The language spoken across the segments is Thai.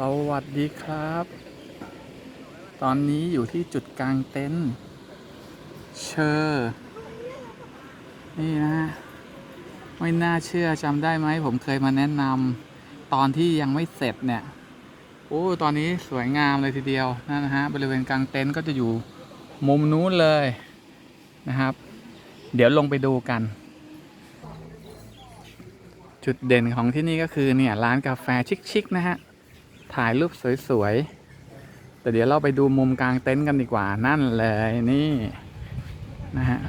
สวัสดีครับ ตอนนี้อยู่ที่จุดกลางเต็นท์เชอร์นี่นะฮะไม่น่าเชื่อจำได้ไหม ผมเคยมาแนะนำตอนที่ยังไม่เสร็จเนี่ย โอ้ ตอนนี้สวยงามเลยทีเดียวนั่นนะฮะ บริเวณกลางเต็นท์ก็จะอยู่มุมนู้นเลยนะครับ เดี๋ยวลงไปดูกัน จุดเด่นของที่นี่ก็คือเนี่ยร้านกาแฟชิคๆนะฮะ ถ่ายรูปสวยๆ แต่เดี๋ยวเราไปดูมุมกลางเต็นท์กันดีกว่านั่นเลยนี่นะฮะ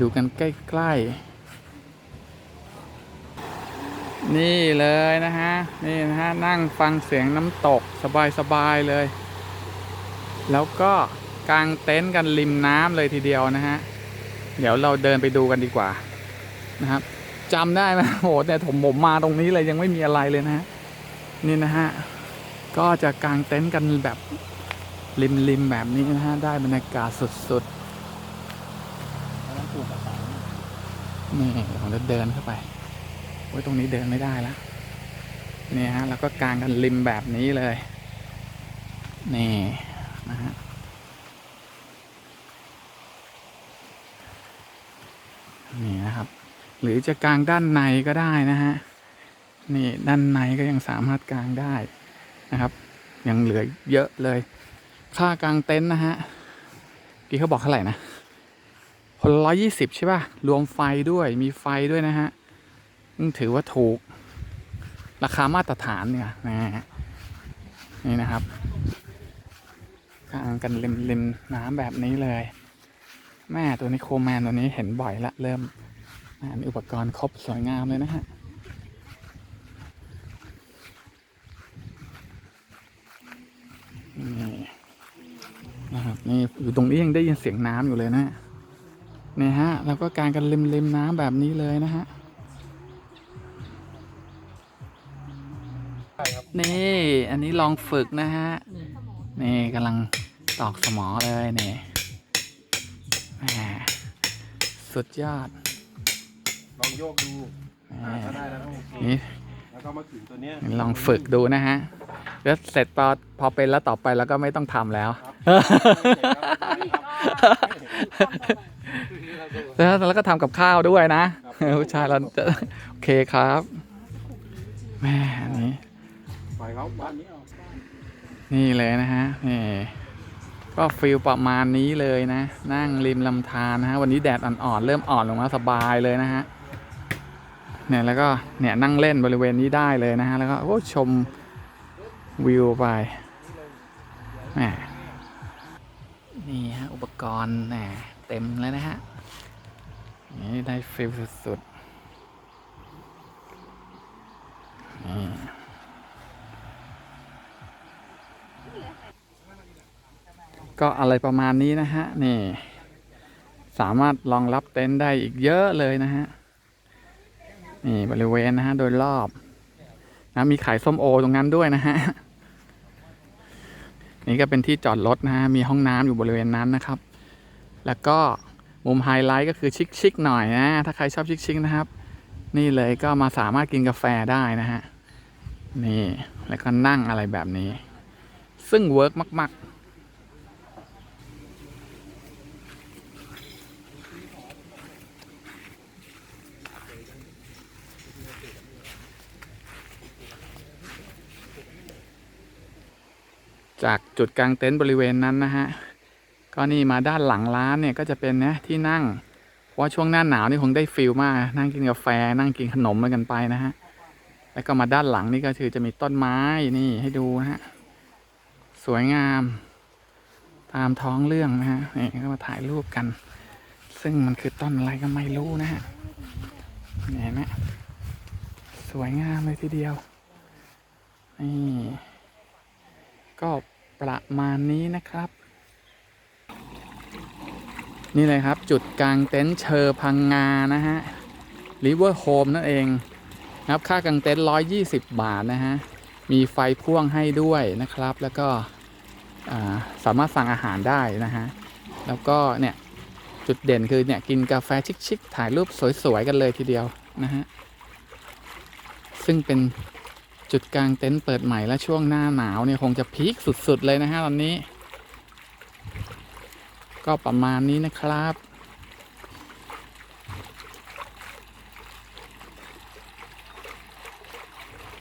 ดูกันใกล้ๆ นี่เลยนะฮะ นี่นะฮะ นั่งฟังเสียงน้ำตกสบายๆเลย แล้วก็กางเต็นท์กันริมน้ำเลยทีเดียวนะฮะ เดี๋ยวเราเดินไปดูกันดีกว่านะครับจำได้ไหมโหเนี่ยผมผมมาตรงนี้เลยยังไม่มีอะไรเลยนะฮะ นี่นะฮะ ก็จะกางเต็นท์กันแบบริมริมๆแบบนี้นะฮะ ได้บรรยากาศสุดๆนี่ผมจะเดินเข้าไปโอ้ยตรงนี้เดินไม่ได้แล้วนี่ฮะ แล้วก็กางกันริมแบบนี้เลย นี่นะฮะนี่นะครับ หรือจะกางด้านในก็ได้นะฮะ นี่ด้านในก็ยังสามารถกางได้นะครับ ยังเหลือเยอะเลย ค่ากางเต็นท์นะฮะกี่เขาบอกเท่าไหร่นะคนร้อยยี่สิบใช่ป่ะ รวมไฟด้วยมีไฟด้วยนะฮะถือว่าถูก ราคามาตรฐานเนี่ยนะฮะนี่นะครับกางกันริมริมน้ำแบบนี้เลย แม่ตัวนี้โคแมนตัวนี้เห็นบ่อยละเริ่มอ่ามีอุปกรณ์ครบสวยงามเลยนะฮะ นี่นะครับนี่อยู่ตรงนี้ยังได้ยินเสียงน้ำอยู่เลยนะนี่ฮะเราก็การกันริมริมน้ำแบบนี้เลยนะฮะนี่อันนี้ลองฝึกนะฮะนี่กำลังตอกสมอเลยนี่แหมสุดยอดลองโยกดูแหอ่ามถ้าได้แล้วก็โอเคนี่แล้วก็มาถึงตัวเนี้ยลองฝึกดูนะฮะแล้วเสร็จพอพอเป็นแล้วต่อไปเราก็ไม่ต้องทำแล้วแล้วแล้วก็ทำกับข้าวด้วยนะผู้ชายเราจะโอเคครับแม่อันนี้ปล่อยเขาบ้านนี้เอานี่เลยนะฮะนี่ก็ฟิลประมาณนี้เลยนะ นั่งริมลำธารนะฮะ วันนี้แดดอ่อนๆ เริ่มอ่อนลงมาสบายเลยนะฮะ เนี่ยแล้วก็เนี่ยนั่งเล่นบริเวณนี้ได้เลยนะฮะแล้วก็โอ้ชมวิวไปแหมนี่ฮะอุปกรณ์แหมเต็มเลยนะฮะนี่ได้ฟิลสุดๆนี่ก็อะไรประมาณนี้นะฮะนี่สามารถรองรับเต็นท์ได้อีกเยอะเลยนะฮะ นี่บริเวณนะฮะ โดยรอบนะมีขายส้มโอตรงนั้นด้วยนะฮะ นี่ก็เป็นที่จอดรถนะฮะ มีห้องน้ำอยู่บริเวณนั้นนะครับ แล้วก็มุมไฮไลท์ก็คือชิคๆหน่อยนะ ถ้าใครชอบชิคๆนะครับ นี่เลยก็มาสามารถกินกาแฟได้นะฮะ นี่ แล้วก็นั่งอะไรแบบนี้ ซึ่งเวิร์กมาก ๆ จากจุดกลางเต็นท์บริเวณนั้นนะฮะก็นี่มาด้านหลังร้านเนี่ยก็จะเป็นนะที่นั่ง เพราะช่วงหน้าหนาวนี่คงได้ฟิลมาก นั่งกินกาแฟนั่งกินขนมกันไปนะฮะแล้วก็มาด้านหลังนี่ก็คือจะมีต้นไม้นี่ให้ดูนะฮะสวยงาม ตามท้องเรื่องนะฮะนี่ก็มาถ่ายรูปกัน ซึ่งมันคือต้นอะไรก็ไม่รู้นะฮะนี่เห็นไหมสวยงามเลยทีเดียวนี่ก็ ประมาณนี้นะครับ นี่เลยครับจุดกลางเต็นท์เชอร์พังงานะฮะริเวอร์โฮมนั่นเองนะครับค่ากางเต็นท์120 บาทนะฮะ มีไฟพ่วงให้ด้วยนะครับ แล้วก็สามารถสั่งอาหารได้นะฮะ แล้วก็เนี่ยจุดเด่นคือเนี่ยกินกาแฟชิคๆถ่ายรูปสวยๆกันเลยทีเดียวนะฮะ ซึ่งเป็น จุดกลางเต็นท์เปิดใหม่และช่วงหน้าหนาวเนี่ยคงจะพีคสุดๆเลยนะฮะตอนนี้ ก็ประมาณนี้นะครับ